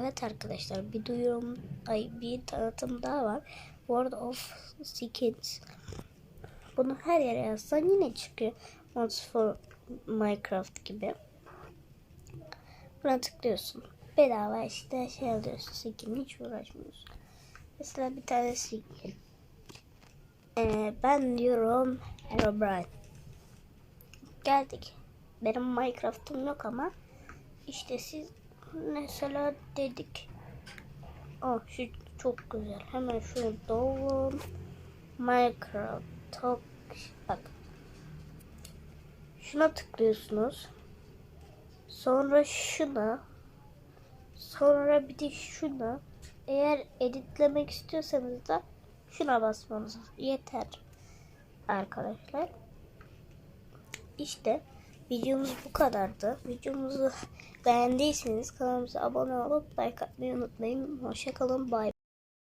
Evet arkadaşlar bir duyurum ay bir tanıtım daha var. World of Skins. Bunu her yere yazsan yine çıkıyor. Mods for Minecraft gibi. Buna tıklıyorsun. Bedava işte şey alıyorsun. Skin hiç uğraşmıyorsun. Mesela bir tane skin. Ee, ben diyorum Herobrine. Geldik. Benim Minecraft'ım yok ama işte siz mesela dedik. Oh şu çok güzel. Hemen şunu dolun. Minecraft. Bak. Şuna tıklıyorsunuz. Sonra şuna. Sonra bir de şuna. Eğer editlemek istiyorsanız da şuna basmanız yeter. Arkadaşlar. İşte videomuz bu kadardı. Videomuzu beğendiyseniz kanalımıza abone olup like atmayı unutmayın. Hoşçakalın. Bye.